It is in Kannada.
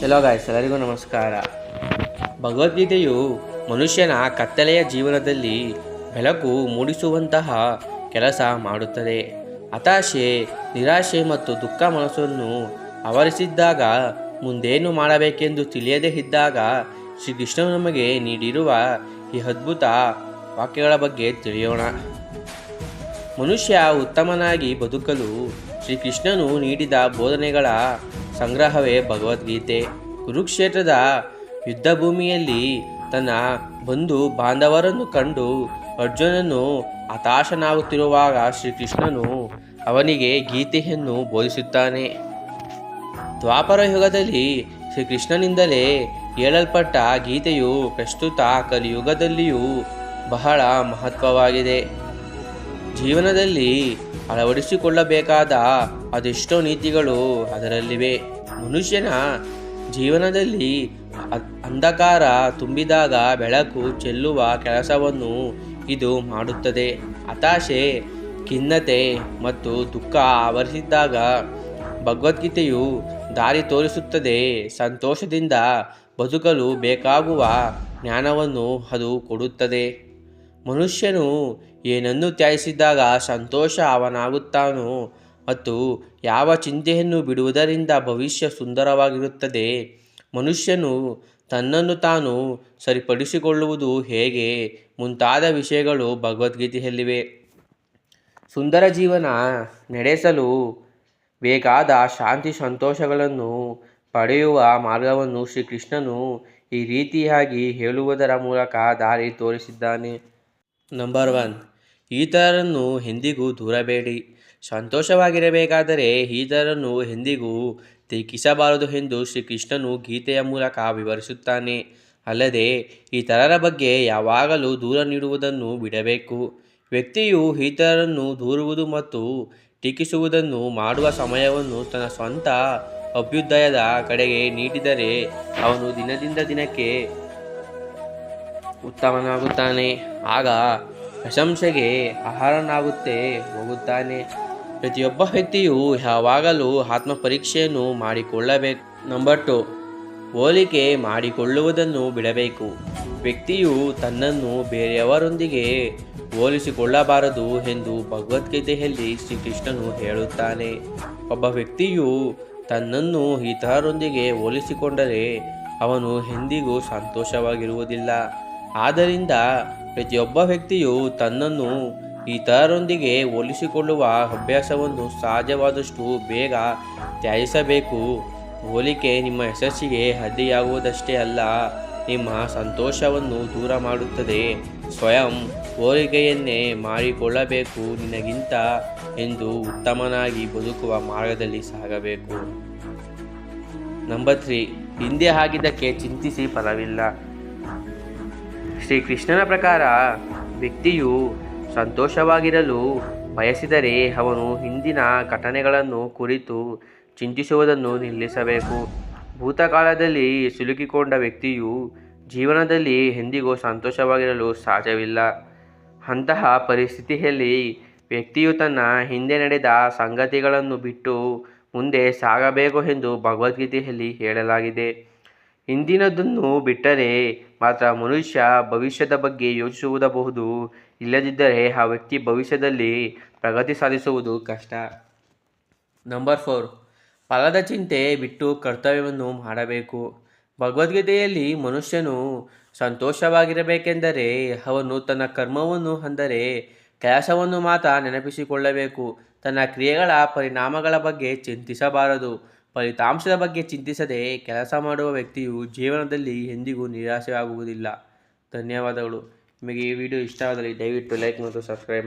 ಹೆಲೋ ಗಾಯ್ಸ್ ಎಲ್ಲರಿಗೂ ನಮಸ್ಕಾರ. ಭಗವದ್ಗೀತೆಯು ಮನುಷ್ಯನ ಕತ್ತಲೆಯ ಜೀವನದಲ್ಲಿ ಬೆಳಕು ಮೂಡಿಸುವಂತಹ ಕೆಲಸ ಮಾಡುತ್ತದೆ. ಹತಾಶೆ, ನಿರಾಶೆ ಮತ್ತು ದುಃಖ ಮನಸ್ಸನ್ನು ಆವರಿಸಿದ್ದಾಗ ಮುಂದೇನು ಮಾಡಬೇಕೆಂದು ತಿಳಿಯದೇ ಇದ್ದಾಗ ಶ್ರೀಕೃಷ್ಣನು ನಮಗೆ ನೀಡಿರುವ ಈ ಅದ್ಭುತ ವಾಕ್ಯಗಳ ಬಗ್ಗೆ ತಿಳಿಯೋಣ. ಮನುಷ್ಯ ಉತ್ತಮನಾಗಿ ಬದುಕಲು ಶ್ರೀಕೃಷ್ಣನು ನೀಡಿದ ಬೋಧನೆಗಳ ಸಂಗ್ರಹವೇ ಭಗವದ್ಗೀತೆ. ಕುರುಕ್ಷೇತ್ರದ ಯುದ್ಧಭೂಮಿಯಲ್ಲಿ ತನ್ನ ಬಂಧು ಬಾಂಧವರನ್ನು ಕಂಡು ಅರ್ಜುನನು ಹತಾಶನಾಗುತ್ತಿರುವಾಗ ಶ್ರೀಕೃಷ್ಣನು ಅವನಿಗೆ ಗೀತೆಯನ್ನು ಬೋಧಿಸುತ್ತಾನೆ. ದ್ವಾಪರ ಯುಗದಲ್ಲಿ ಶ್ರೀಕೃಷ್ಣನಿಂದಲೇ ಹೇಳಲ್ಪಟ್ಟ ಗೀತೆಯು ಪ್ರಸ್ತುತ ಕಲಿಯುಗದಲ್ಲಿಯೂ ಬಹಳ ಮಹತ್ವವಾಗಿದೆ. ಜೀವನದಲ್ಲಿ ಅಳವಡಿಸಿಕೊಳ್ಳಬೇಕಾದ ಅದೆಷ್ಟೋ ನೀತಿಗಳು ಅದರಲ್ಲಿವೆ. ಮನುಷ್ಯನ ಜೀವನದಲ್ಲಿ ಅಂಧಕಾರ ತುಂಬಿದಾಗ ಬೆಳಕು ಚೆಲ್ಲುವ ಕೆಲಸವನ್ನು ಇದು ಮಾಡುತ್ತದೆ. ಹತಾಶೆ, ಖಿನ್ನತೆ ಮತ್ತು ದುಃಖ ಆವರಿಸಿದ್ದಾಗ ಭಗವದ್ಗೀತೆಯು ದಾರಿ ತೋರಿಸುತ್ತದೆ. ಸಂತೋಷದಿಂದ ಬದುಕಲು ಬೇಕಾಗುವ ಜ್ಞಾನವನ್ನು ಅದು ಕೊಡುತ್ತದೆ. ಮನುಷ್ಯನು ಏನನ್ನು ತ್ಯಜಿಸಿದಾಗ ಸಂತೋಷ ಅವನಾಗುತ್ತಾನೋ ಮತ್ತು ಯಾವ ಚಿಂತೆಯನ್ನು ಬಿಡುವುದರಿಂದ ಭವಿಷ್ಯ ಸುಂದರವಾಗಿರುತ್ತದೆ, ಮನುಷ್ಯನು ತನ್ನನ್ನು ತಾನು ಸರಿಪಡಿಸಿಕೊಳ್ಳುವುದು ಹೇಗೆ? ಮುಂತಾದ ವಿಷಯಗಳು ಭಗವದ್ಗೀತೆಯಲ್ಲಿವೆ. ಸುಂದರ ಜೀವನ ನಡೆಸಲು ಬೇಕಾದ ಶಾಂತಿ ಸಂತೋಷಗಳನ್ನು ಪಡೆಯುವ ಮಾರ್ಗವನ್ನು ಶ್ರೀಕೃಷ್ಣನು ಈ ರೀತಿಯಾಗಿ ಹೇಳುವುದರ ಮೂಲಕ ದಾರಿ ತೋರಿಸಿದ್ದಾನೆ. ನಂಬರ್ ಒನ್ ಈತರನ್ನು ಎಂದಿಗೂ ದೂರಬೇಡಿ. ಸಂತೋಷವಾಗಿರಬೇಕಾದರೆ ಈತರನ್ನು ಎಂದಿಗೂ ಟೀಕಿಸಬಾರದು ಎಂದು ಶ್ರೀಕೃಷ್ಣನು ಗೀತೆಯ ಮೂಲಕ ವಿವರಿಸುತ್ತಾನೆ. ಅಲ್ಲದೆ ಈತರರ ಬಗ್ಗೆ ಯಾವಾಗಲೂ ದೂರ ನೀಡುವುದನ್ನು ಬಿಡಬೇಕು. ವ್ಯಕ್ತಿಯು ಈತರನ್ನು ದೂರುವುದು ಮತ್ತು ಟೀಕಿಸುವುದನ್ನು ಮಾಡುವ ಸಮಯವನ್ನು ತನ್ನ ಸ್ವಂತ ಅಭ್ಯುದಯದ ಕಡೆಗೆ ನೀಡಿದರೆ ಅವನು ದಿನದಿಂದ ದಿನಕ್ಕೆ ಉತ್ತಮನಾಗುತ್ತಾನೆ. ಆಗ ಪ್ರಶಂಸೆಗೆ ಆಹಾರನಾಗುತ್ತೆ, ಹೋಗುತ್ತಾನೆ. ಪ್ರತಿಯೊಬ್ಬ ವ್ಯಕ್ತಿಯು ಯಾವಾಗಲೂ ಆತ್ಮಪರೀಕ್ಷೆಯನ್ನು ಮಾಡಿಕೊಳ್ಳಬೇಕು. ನಂಬರ್ ಟು ಹೋಲಿಕೆ ಮಾಡಿಕೊಳ್ಳುವುದನ್ನು ಬಿಡಬೇಕು. ವ್ಯಕ್ತಿಯು ತನ್ನನ್ನು ಬೇರೆಯವರೊಂದಿಗೆ ಹೋಲಿಸಿಕೊಳ್ಳಬಾರದು ಎಂದು ಭಗವದ್ಗೀತೆಯಲ್ಲಿ ಶ್ರೀಕೃಷ್ಣನು ಹೇಳುತ್ತಾನೆ. ಒಬ್ಬ ವ್ಯಕ್ತಿಯು ತನ್ನನ್ನು ಇತರರೊಂದಿಗೆ ಹೋಲಿಸಿಕೊಂಡರೆ ಅವನು ಎಂದಿಗೂ ಸಂತೋಷವಾಗಿರುವುದಿಲ್ಲ. ಆದ್ದರಿಂದ ಪ್ರತಿಯೊಬ್ಬ ವ್ಯಕ್ತಿಯು ತನ್ನನ್ನು ಇತರರೊಂದಿಗೆ ಹೋಲಿಸಿಕೊಳ್ಳುವ ಅಭ್ಯಾಸವನ್ನು ಸಾಧ್ಯವಾದಷ್ಟು ಬೇಗ ತ್ಯಜಿಸಬೇಕು. ಹೋಲಿಕೆ ನಿಮ್ಮ ಯಶಸ್ಸಿಗೆ ಅಡ್ಡಿಯಾಗುವುದಷ್ಟೇ ಅಲ್ಲ, ನಿಮ್ಮ ಸಂತೋಷವನ್ನು ದೂರ ಮಾಡುತ್ತದೆ. ಸ್ವಯಂ ಹೋಲಿಕೆಯನ್ನೇ ಮಾಡಿಕೊಳ್ಳಬೇಕು ನಿನಗಿಂತ ಎಂದು ಉತ್ತಮನಾಗಿ ಬದುಕುವ ಮಾರ್ಗದಲ್ಲಿ ಸಾಗಬೇಕು. ನಂಬರ್ ತ್ರೀ ಹಿಂದೆ ಆಗಿದ್ದಕ್ಕೆ ಚಿಂತಿಸಿ ಫಲವಿಲ್ಲ. ಶ್ರೀಕೃಷ್ಣನ ಪ್ರಕಾರ ವ್ಯಕ್ತಿಯು ಸಂತೋಷವಾಗಿರಲು ಬಯಸಿದರೆ ಅವನು ಹಿಂದಿನ ಘಟನೆಗಳನ್ನು ಕುರಿತು ಚಿಂತಿಸುವುದನ್ನು ನಿಲ್ಲಿಸಬೇಕು. ಭೂತಕಾಲದಲ್ಲಿ ಸಿಲುಕಿಕೊಂಡ ವ್ಯಕ್ತಿಯು ಜೀವನದಲ್ಲಿ ಎಂದಿಗೂ ಸಂತೋಷವಾಗಿರಲು ಸಾಧ್ಯವಿಲ್ಲ. ಅಂತಹ ಪರಿಸ್ಥಿತಿಯಲ್ಲಿ ವ್ಯಕ್ತಿಯು ತನ್ನ ಹಿಂದೆ ನಡೆದ ಸಂಗತಿಗಳನ್ನು ಬಿಟ್ಟು ಮುಂದೆ ಸಾಗಬೇಕು ಎಂದು ಭಗವದ್ಗೀತೆಯಲ್ಲಿ ಹೇಳಲಾಗಿದೆ. ಹಿಂದಿನದನ್ನು ಬಿಟ್ಟರೆ ಮಾತ್ರ ಮನುಷ್ಯ ಭವಿಷ್ಯದ ಬಗ್ಗೆ ಯೋಚಿಸುವುದಬಹುದು, ಇಲ್ಲದಿದ್ದರೆ ಆ ವ್ಯಕ್ತಿ ಭವಿಷ್ಯದಲ್ಲಿ ಪ್ರಗತಿ ಸಾಧಿಸುವುದು ಕಷ್ಟ. ನಂಬರ್ ಫೋರ್ ಫಲದ ಚಿಂತೆ ಬಿಟ್ಟು ಕರ್ತವ್ಯವನ್ನು ಮಾಡಬೇಕು. ಭಗವದ್ಗೀತೆಯಲ್ಲಿ ಮನುಷ್ಯನು ಸಂತೋಷವಾಗಿರಬೇಕೆಂದರೆ ಅವನು ತನ್ನ ಕರ್ಮವನ್ನು ಅಂದರೆ ಕೆಲಸವನ್ನು ಮಾತ್ರ ನೆನಪಿಸಿಕೊಳ್ಳಬೇಕು. ತನ್ನ ಕ್ರಿಯೆಗಳ ಪರಿಣಾಮಗಳ ಬಗ್ಗೆ ಚಿಂತಿಸಬಾರದು. ಫಲಿತಾಂಶದ ಬಗ್ಗೆ ಚಿಂತಿಸದೆ ಕೆಲಸ ಮಾಡುವ ವ್ಯಕ್ತಿಯು ಜೀವನದಲ್ಲಿ ಎಂದಿಗೂ ನಿರಾಶೆಯಾಗುವುದಿಲ್ಲ. ಧನ್ಯವಾದಗಳು. ನಿಮಗೆ ಈ ವಿಡಿಯೋ ಇಷ್ಟವಾದಲ್ಲಿ ದಯವಿಟ್ಟು ಲೈಕ್ ಮತ್ತು ಸಬ್ಸ್ಕ್ರೈಬ್ ಮಾಡಿ.